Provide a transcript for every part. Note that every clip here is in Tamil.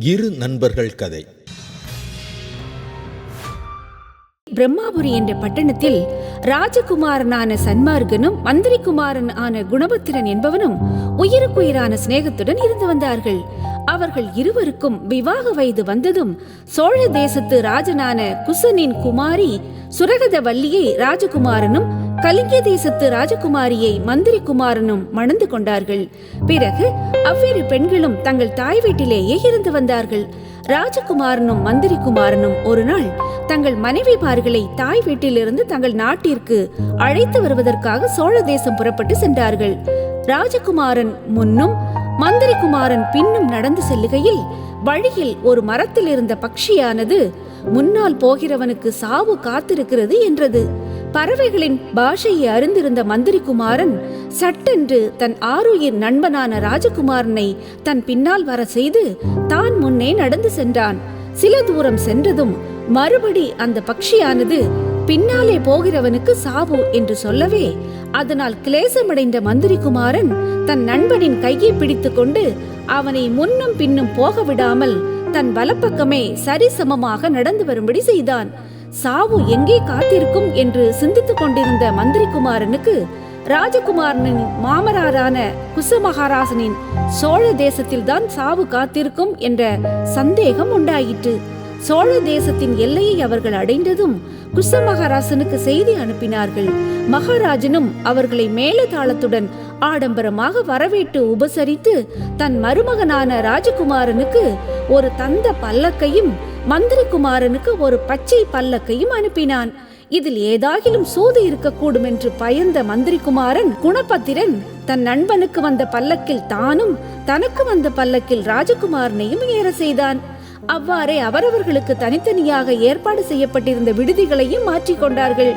இரு நண்பர்கள் கதை. பிரம்மாபுரி என்ற பட்டணத்தில் ராஜகுமாரனான சன்மார்கனும் மந்திரிகுமாரன் ஆன குணபத்திரன் என்பவனும் உயிருக்குயிரான சிநேகத்துடன் இருந்து வந்தார்கள். அவர்கள் இருவருக்கும் விவாக வயது வந்ததும் சோழ தேசத்து ராஜனான குசனின் குமாரி சுரகத வல்லியை ராஜகுமாரனும் கலிங்க தேசத்து ராஜகுமாரியை மந்திரி குமாரனும் மணந்து கொண்டார்கள். பிறகு அவ்விரு பெண்களும் தங்கள் தாய் வீட்டிலேயே இருந்து வந்தார்கள். ராஜகுமாரனும் மந்திரி குமாரனும் ஒரு நாள் தங்கள் மனைவிமார்களை தாய் வீட்டிலிருந்து தங்கள் நாட்டிற்கு அழைத்து வருவதற்காக சோழ தேசம் புறப்பட்டு சென்றார்கள். ராஜகுமாரன் முன்னும் மந்திரி குமாரன் பின்னும் நடந்து செல்லுகையில் வழியில் ஒரு மரத்தில் இருந்த பக்ஷியானது முன்னால் போகிறவனுக்கு சாவு காத்திருக்கிறது என்றது. பறவைகளின் பாஷையை அறிந்திருந்த மந்திரிகுமாரன் சட்டென்று தன் ஆருயிர் நண்பனான ராஜகுமாரனை தன் பின்னால் வர செய்து தான் முன்னே நடந்து சென்றான். சில தூரம் சென்றதும் மறுபடி அந்த பக்ஷியானது பின்னாலே போகிறவனுக்கு சாவு என்று சொல்லவே அதனால் கிளேசமடைந்த மந்திரிகுமாரன் தன் நண்பனின் கையை பிடித்துக்கொண்டு அவனை முன்னும் பின்னும் போக விடாமல் தன் வலப்பக்கமே சரிசமமாக நடந்து வரும்படி செய்தான். சாவு எங்கே காத்திருக்கும் என்று சிந்தித்துக் கொண்டிருந்த மந்திரி குமாரனுக்கு ராஜகுமாரனின் மாமராரான குசமகாராசனின் சோழ தேசத்தில்தான் சாவு காத்திருக்கும் என்ற சந்தேகம் உண்டாயிற்று. சோழ தேசத்தின் எல்லையை அவர்கள் அடைந்ததும் குசமகாராசனுக்கு செய்தி அனுப்பினார்கள். மகாராஜனும் அவர்களை மேலதாளத்துடன் ஆடம்பரமாக வரவேற்று உபசரித்து தன் மருமகனான ராஜகுமாரனுக்கு ஒரு தந்த பல்லக்கையும் மந்திரி குமாரனுக்கு ஒரு பச்சை பல்லக்கையும் அனுப்பினான். இதில் ஏதாகிலும் சூது இருக்கக்கூடும் என்று பயந்த மந்திரி குமாரன் குணபத்திரன் தன் நண்பனுக்கு வந்த பல்லக்கில் தானும் தனக்கு வந்த பல்லக்கில் ராஜகுமாரனையும் ஏற செய்தான். அவ்வாறே அவரவர்களுக்கு தனித்தனியாக ஏற்பாடு செய்யப்பட்டிருந்த விடுதிகளையும் மாற்றிக்கொண்டார்கள்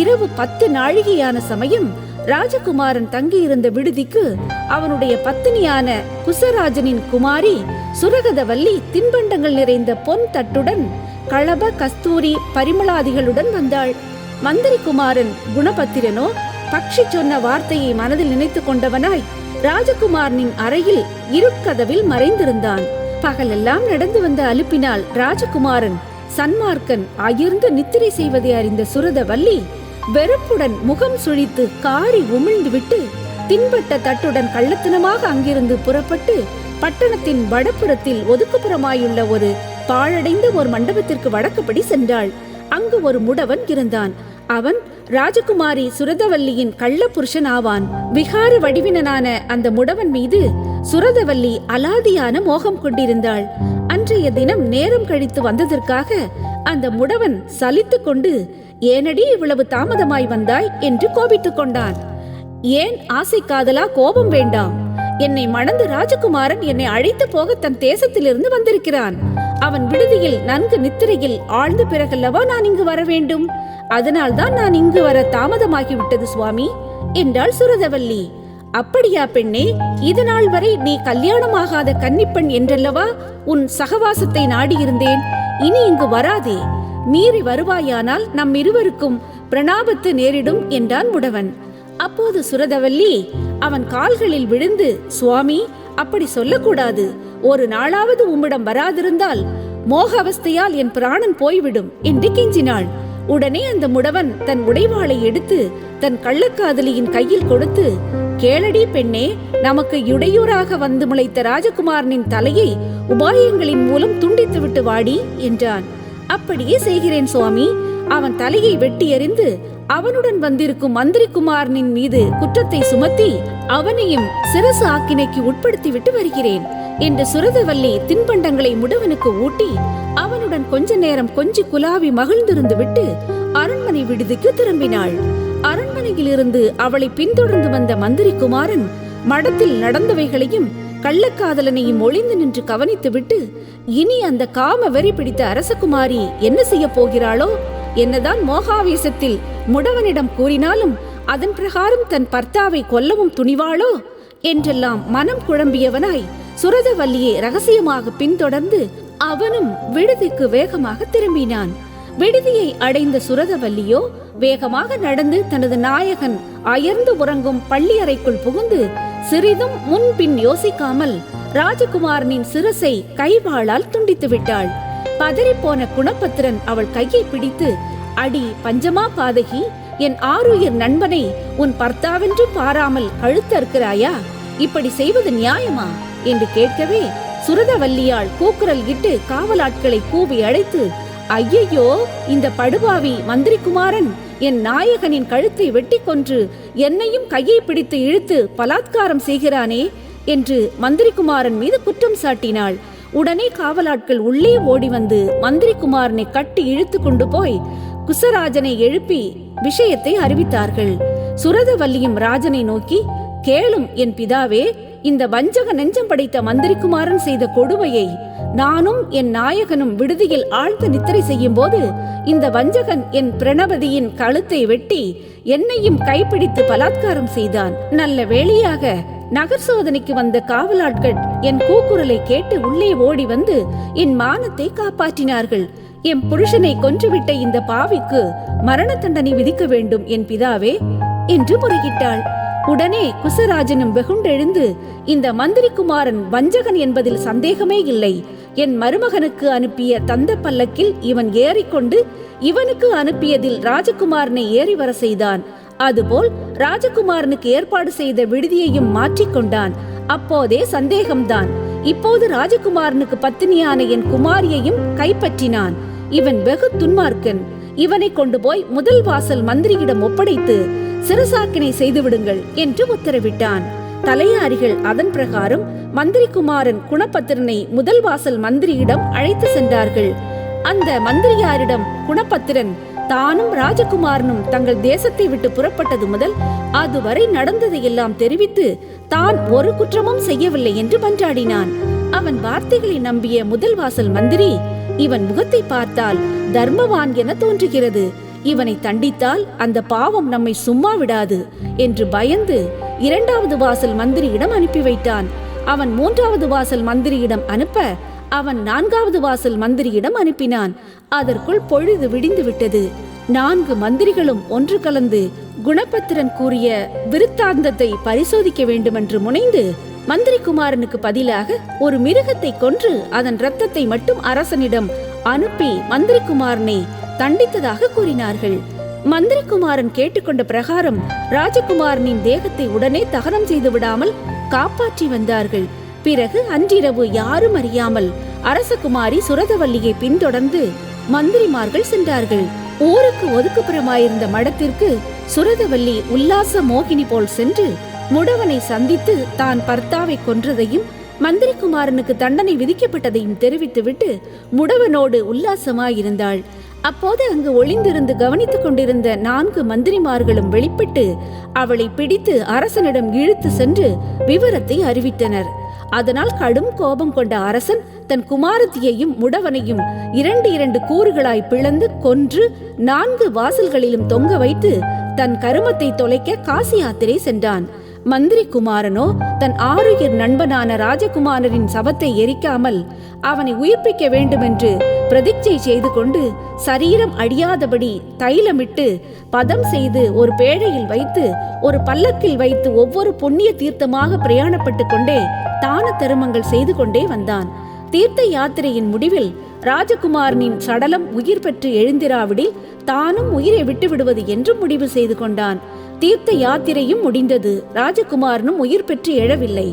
இரவு பத்து நாழிகையான சமயம் ராஜகுமாரன் தங்கியிருந்த விடுதிக்கு அவனுடைய பத்தினியான குசராஜனின் குமாரி சுரகதவல்லி தின்பண்டங்கள் நிறைந்த பொன் தட்டுடன் களப கஸ்தூரி பரிமளாதிகளுடன் வந்தாள். மந்திரி குமாரன் குணபத்திரனோ பக்ஷி சொன்ன வார்த்தையை மனதில் நினைத்து கொண்டவனாய் ராஜகுமாரனின் அறையில் இருட்கதவில் மறைந்திருந்தான். பகலெல்லாம் நடந்து வந்த அலுப்பினால் ராஜகுமாரன் சன்மார்க்கன் அயர்ந்து நித்திரை செய்வதை அறிந்த சுரதவல்லி வெறுப்புடன் முகம் சுழித்து காரி உமிழ்ந்து விட்டு தின்பட்ட தட்டுடன் கள்ளத்தனமாக அங்கிருந்து புறப்பட்டு பட்டணத்தின் வடபுறத்தில் ஒதுக்குப்புறமாயுள்ள ஒரு பாழடைந்த ஒரு மண்டபத்திற்கு வடக்குப்படி சென்றாள். அங்கு ஒரு முடவன் இருந்தான். அவன் ராஜகுமாரி சுரதவல்லியின் கள்ள புருஷன் ஆவான். விகார வடிவினனான அந்த முடவன் மீது சுரதவல்லி அலாதியான மோகம் கொண்டிருந்தாள். அன்றைய தினம் நேரம் கழித்து வந்ததற்காக அந்த முடவன் சலித்துக் கொண்டு ஏனடி இவ்வளவு தாமதமாய் வந்தாய்? என்று கோபித்துக் கொண்டான். ஏன் ஆசை காதலா? கோபம் வேண்டாம். என்னை மணந்து ராஜகுமாரன் என்னை அழைத்து போக தன் தேசத்திலிருந்து வந்திருக்கிறான். அவன் விடுதியில் நன்கு நித்திரையில் ஆழ்ந்த பிறகல்லவா நான் இங்கு வர வேண்டும்? அதனால்தான் நான் இங்கு வர தாமதமாகிவிட்டது சுவாமி என்றாள் சுரதவல்லி. அப்படியா பெண்ணே இது நாள் வரை நீ கல்யாணமாகாத கன்னிப்பெண் என்றல்லவா? உன் சகவாசத்தை நாடியிருந்தேன். இனி இங்கு வராதே. மீறி வருவாயானால் நம் இருவருக்கும் பிரணாபத்து நேரிடும் என்றான் முடவன். அப்போது சுரதவல்லி அவன் கால்களில் விழுந்து சுவாமி அப்படி சொல்லக்கூடாது. ஒரு நாளாவது உம்மிடம் வராதிருந்தால் மோக அவஸ்தையால் என் பிராணன் போய்விடும் என்று கெஞ்சினாள். உடனே அந்த முடவன் தன் உடைவாளை எடுத்து தன் கள்ளக்காதலியின் கையில் கொடுத்து கேளடி பெண்ணே நமக்கு இடையூறாக வந்து முளைத்த ராஜகுமாரனின் தலையை உபாயங்களின் மூலம் துண்டித்துவிட்டு வாடி என்றான். அப்படியே செய்கிறேன் சுவாமி. அவன் தலையை வெட்டி எறிந்து அவனுடன் வந்திருக்கும் மந்திரி குமாரனின் மீது குற்றத்தை சுமத்தி அவனையும் சிரசு ஆக்கினைக்கு உட்படுத்திவிட்டு வருகிறேன் என்று சுரதவல்லி தின்பண்டங்களை முடவனுக்கு ஊட்டி அவனுடன் கொஞ்ச நேரம் கொஞ்சி குலாவி மகிழ்ந்திருந்து விட்டு அரண்மனை விடுதிக்கு திரும்பினாள். அரண்மனையிலிருந்து அவளை பின்தொடர்ந்து வந்த மந்திரி குமாரன் மடத்தில் நடந்தவைகளையும் கள்ளக்காதலனையும் ஒளிந்து நின்று கவனித்துவிட்டு இனி அந்த காம வெறி பிடித்த அரசகுமாரி என்ன செய்ய போகிறாளோ என்னதான் மோகாவேசத்தில் முடவனிடம் கூறினாலும் அதன் பிரகாரம் தன் பர்த்தாவை கொல்லவும் துணிவாளோ? என்றெல்லாம் மனம் குழம்பியவனாய் சுரதவல்லியை ரகசியமாக பின்தொடர்ந்து அவனும் விடுதிக்கு வேகமாக திரும்பினான். விடுதியை அடைந்த சுரதவல்லியோ வேகமாக நடந்து தனது நாயகன் அயர்ந்து உறங்கும் பள்ளியறைக்குள் புகுந்து சிறிதும் முன்பின் யோசிக்காமல் ராஜகுமாரனின் சிரசை கைவாளால் துண்டித்து விட்டாள். பதறிப்போன குணபத்திரன் அவள் கையை பிடித்து அடி பஞ்சமா பாதகி என் ஆருயிர் நண்பனை உன் பர்த்தாவென்று பாராமல் கழுத்தறுக்கிறாயா இப்படி செய்வது நியாயமா? என்று கேட்கவே சுரதவல்லியால் கூக்குரல் இட்டு காவலாட்களை கூவி அழைத்து ஐயையோ இந்த படுபாவி மந்திரிகுமாரன் என் நாயகனின் கழுத்தை வெட்டி கொன்று என்னையும் கையை பிடித்து இழுத்து பலாத்காரம் செய்கிறானே என்று மந்திரிகுமாரன் மீது குற்றம் சாட்டினாள். உடனே காவலாட்கள் உள்ளே ஓடி வந்து மந்திரிகுமாரனை கட்டி இழுத்து கொண்டு போய் குசராஜனை எழுப்பி விஷயத்தை அறிவித்தார்கள். சுரதவல்லியும் ராஜனை நோக்கி கேளும் என் பிதாவே இந்த வஞ்சக நெஞ்சம் படைத்த மந்திரிகுமாரன் செய்த கொடுமையை நானும் என் நாயகனும் விடுதியில் ஆழ்ந்து நித்திரை செய்யும் போது இந்த வஞ்சகன் என் பிரணபதியின் கழுத்தை வெட்டி என்னையும் கைப்பிடித்து பலாத்காரம் செய்தான். நல்ல வேளையாக நகர் சோதனைக்கு வந்த காவலாட்கள் என் கூக்குரலை கேட்டு உள்ளே ஓடி வந்து என் மானத்தை காப்பாற்றினார்கள். என் புருஷனை கொன்றுவிட்ட இந்த பாவிக்கு மரண தண்டனை விதிக்க வேண்டும் என் பிதாவே என்று முறையிட்டாள். உடனே குசராஜனும் வெகுண்டெழுந்து இந்த மந்திரிக்குமாரன் வஞ்சகன் என்பதில் சந்தேகமே இல்லை. என் மருமகனுக்கு அனுப்பிய தந்த பல்லக்கில் இவன் ஏறிக்கொண்டு இவனுக்கு அனுப்பியதில் ராஜகுமாரனை ஏறி வர செய்தான். அதுபோல் ராஜகுமாரனுக்கு ஏற்பாடு செய்த விடுதியையும் மாற்றிக்கொண்டான் அப்போதே சந்தேகம்தான். இப்போது ராஜகுமாரனுக்கு பத்தினியான என் குமாரியையும் கைப்பற்றினான். இவன் வெகு துன்மார்க்கன். இவனை கொண்டு போய் முதல் வாசல் மந்திரியிடம் ஒப்படைத்து சிறசாக்கினை செய்துவிடுங்கள் என்று உத்தரவிட்டான். தலையாரிகள் அதன் பிரகாரம் மந்திரிகுமாரன் குணபத்திரனை முதல் வாசல் மந்திரியிடம் அழைத்து சென்றார்கள். அந்த மந்திரியாரிடம் குணபத்திரன் தானும் ராஜகுமாரனும் தங்கள் தேசத்தை விட்டு புறப்பட்டது முதல் அதுவரை நடந்ததையெல்லாம் தெரிவித்து தான் ஒரு குற்றமும் செய்யவில்லை என்று மன்றாடினான். அவன் வார்த்தைகளை நம்பிய முதல் வாசல் மந்திரி இவன் முகத்தை பார்த்தால் தர்மவான் என தோன்றுகிறது. இவனை தண்டித்தால் அந்த பாவம் நம்மை சும்மா விடாது என்று பயந்து இரண்டாவது வாசல் மந்திரியிடம் அனுப்பி வைத்தான். அவன் மூன்றாவது வாசல் மந்திரியிடம் அனுப்ப அவன் நான்காவது வாசல் மந்திரியிடம் அனுப்பினான். அதற்குள் பொழுது விடிந்து விட்டது. நான்கு மந்திரிகளும் ஒன்று கலந்து குணபத்திரன் கூறிய விருத்தாந்தத்தை பரிசோதிக்க வேண்டுமென்று முனைந்து மந்திரிகுமாரனுக்கு பதிலாக ஒரு மிருகத்தை கொன்று அதன் இரத்தத்தை மட்டும் அரசனிடம் அனுப்பி மந்திரிகுமாரனை தண்டித்ததாக கூறினார்கள். மந்திரிகுமாரன் கேட்டுக்கொண்ட பிரகாரம் ராஜகுமாரனின் தேகத்தை உடனே தகனம் செய்து விடாமல் காப்பாற்றி வந்தார்கள். பிறகு அன்றிரவு யாரும் அறியாமல் அரசகுமாரி சுரதவல்லியை பின்தொடர்ந்து மந்திரிமார்கள் சென்றார்கள். ஊருக்கு ஒதுக்குப்புறமாயிருந்த மடத்திற்கு சுரதவல்லி உல்லாச மோகினி போல் சென்று முடவனை சந்தித்து தான் பர்த்தாவை கொன்றதையும் மந்திரிக்குமாரனுக்கு தண்டனை விதிக்கப்பட்டதையும் தெரிவித்துவிட்டு முடவனோடு உல்லாசமாயிருந்தாள். அப்போது அங்கு ஒளிந்திருந்து கவனித்துக் கொண்டிருந்த நான்கு மந்திரிமார்களும் வெளிப்பட்டு அவளை பிடித்து அரசனிடம் இழுத்து சென்று விவரத்தை அறிவித்தனர். அதனால் கடும் கோபம் கொண்ட அரசன் தன் குமாரத்தியையும் முடவனையும் இரண்டு இரண்டு கூறுகளாய் பிளந்து கொன்று நான்கு வாசல்களிலும் தொங்க வைத்து தன் கருமத்தை தொலைக்க காசி யாத்திரை சென்றான். மந்திரி குமாரனோ தன் ஆருயிர் நண்பனான ராஜகுமாரரின் சவத்தை எரிக்காமல் அவனை உயிர்ப்பிக்க வேண்டுமென்று பிரதிச்சை செய்து கொண்டு சரீரம் அடியாதபடி தைலமிட்டு பதம் செய்து ஒரு பேழையில் வைத்து ஒரு பல்லக்கில் வைத்து ஒவ்வொரு புண்ணிய தீர்த்தமாக பிரயாணப்பட்டு கொண்டே தான தருமங்கள் செய்து கொண்டே வந்தான். தீர்த்த யாத்திரையின் முடிவில் ராஜகுமாரனின் சடலம் உயிர் பெற்று எழுந்திராவிடில் தானும் உயிரை விட்டு விடுவது என்று முடிவு செய்து கொண்டான். தீர்த்த யாத்திரையும் முடிந்தது. ராஜகுமாரனும் உயிர் பெற்று எழவில்லை.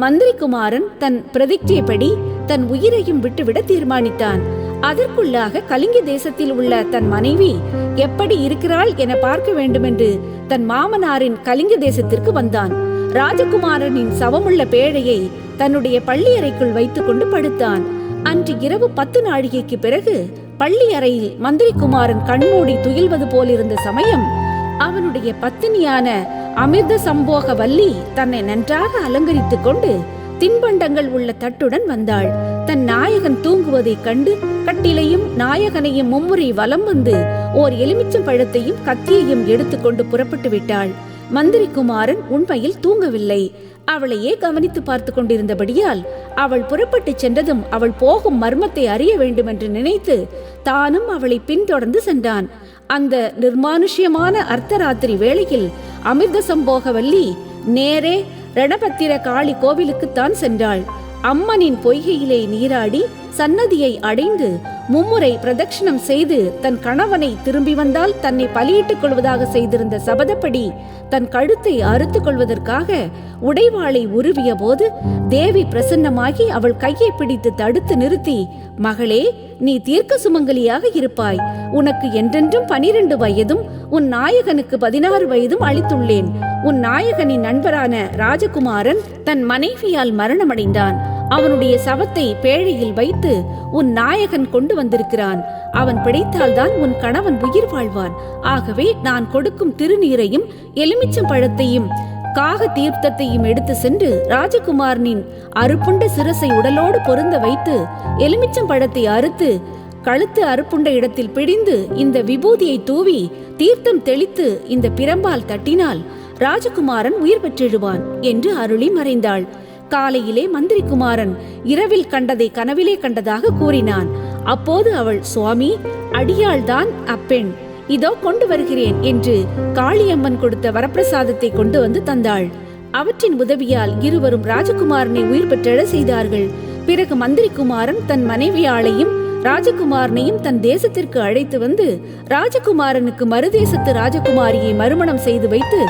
மந்திரிகுமாரன் தன் பிரதிஜைப்படி தன் உயிரையும் விட்டுவிட தீர்மானித்தான். அதற்குள்ளாக கலிங்க தேசத்தில் உள்ள தன் மனைவி எப்படி இருக்கிறாள் என பார்க்க வேண்டுமென்று தன் மாமனாரின் கலிங்க தேசத்திற்கு வந்தான். ராஜகுமாரனின் சவமுள்ள பேழையை தன்னுடைய பள்ளியறைக்குள் வைத்துக்கொண்டு படுத்தான். அன்று இரவு பத்து நாழிகைக்கு பிறகு பள்ளி அறையில் மந்திரிகுமாரன் கண்மூடி துயில்வது போலிருந்த சமயம் அவனுடைய பத்தினியான அமிர்த சம்போக வல்லி தன்னை நன்றாக அலங்கரித்துக் கொண்டு தின்பண்டங்கள் உள்ள தட்டுடன் வந்தாள். தன் நாயகன் தூங்குவதைக் கண்டு கட்டிலையும் நாயகனையும் மும்முறை வலம் வந்து ஓர் எலுமிச்சம் பழத்தையும் கத்தியையும் எடுத்துக்கொண்டு புறப்பட்டு விட்டாள். மந்திரி குமாரன் உண்மையில் தூங்கவில்லை. அவளையே கவனித்து பார்த்து கொண்டிருந்தபடியால் அவள் புறப்பட்டு சென்றதும் அவள் போகும் மர்மத்தை அறிய வேண்டுமென்று நினைத்து தானும் அவளை பின்தொடர்ந்து சென்றான். அந்த நிர்மானுஷ்யமான அர்த்தராத்திரி வேளையில் அமிர்த சம்போகவல்லி நேரே ரணபத்திர காளி கோவிலுக்குத்தான் சென்றாள். அம்மனின் பொய்கையிலே நீராடி சன்னதியை அடைந்து மும்முறை பிரதட்சணம் செய்து தன் கணவனை திரும்பி வந்தால் தன்னை பலியிட்டுக் கொள்வதாக செய்திருந்த சபதப்படி தன் கழுத்தை அறுத்துக் கொள்வதற்காக உடைவாளை உருவிய போது தேவி பிரசன்னமாகி அவள் கையை பிடித்து தடுத்து நிறுத்தி மகளே நீ தீர்க்க சுமங்கலியாக இருப்பாய். உனக்கு என்றென்றும் பனிரெண்டு வயதும் உன் நாயகனுக்கு பதினாறு வயதும் அளித்துள்ளேன். உன் நாயகனின் நண்பரான ராஜகுமாரன் தன் மனைவியால் மரணமடைந்தான். அவனுடைய சவத்தை பேழையில் வைத்து உன் நாயகன் கொண்டு வந்திருக்கிறான். அவன் பிழைத்தால்தான் உன் கணவன் உயிர் வாழ்வான். ஆகவே நான் கொடுக்கும் திருநீரையும் எலுமிச்சம் பழத்தையும் காக தீர்த்தத்தையும் எடுத்து சென்று ராஜகுமாரனின் அறுப்புண்ட சிரசை உடலோடு பொருந்த வைத்து எலுமிச்சம் பழத்தை அறுத்து கழுத்து அறுப்புண்ட இடத்தில் பிடிந்து இந்த விபூதியை தூவி தீர்த்தம் தெளித்து இந்த பிரம்பால் தட்டினால் ராஜகுமாரன் உயிர் பெற்றிடுவான் என்று அருளி மறைந்தாள். காலையிலே மந்திரிகுமாரன் இரவில் கண்டதை கனவிலே கண்டதாக கூறினான். அப்போது அவள் சுவாமி அடியாள்தான் அப்பெண். இதோ கொண்டு வருகிறேன் என்று காளியம்மன் கொடுத்த வரப்பிரசாதத்தை கொண்டு வந்து தந்தாள். அவற்றின் உதவியால் இருவரும் ராஜகுமாரனை உயிர் பெற்றெழ செய்தார்கள். பிறகு மந்திரிகுமாரன் தன் மனைவியாளையும் ராஜகுமாரனையும் தன் தேசத்திற்கு அழைத்து வந்து ராஜகுமாரனுக்கு மறுதேசத்து ராஜகுமாரியை மறுமணம் செய்து வைத்து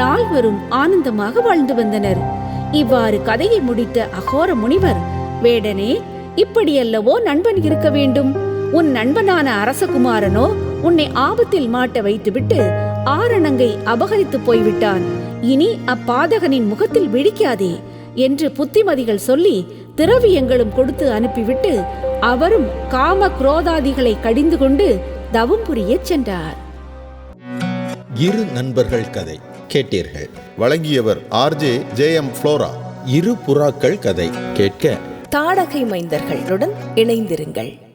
நால்வரும் ஆனந்தமாக வாழ்ந்து வந்தனர். இவ்வாறு கதையை முடித்த அகோர முனிவர் வேடனே இப்படியல்லவோ நண்பன் இருக்க வேண்டும். உன் நண்பனான அரசகுமாரனோ உன்னை ஆபத்தில் மாட்ட வைத்துவிட்டு ஆரணங்கை அபகரித்து போய்விட்டான். இனி அப்பாதகனின் முகத்தில் விழிக்காதே என்று புத்திமதிகள் சொல்லி திரவியங்களும் கொடுத்து அனுப்பிவிட்டு அவரும் காம குரோதாதிகளை கடிந்து கொண்டு தவம் புரியச் சென்றார். இரு நண்பர்கள் கதை. கேட்டீர்கள். வழங்கியவர் ஆர்ஜே ஜே எம் ஃப்ளோரா. இரு புறாக்கள் கதை. கேட்க. தாடகை மைந்தர்களுடன் இணைந்திருங்கள்.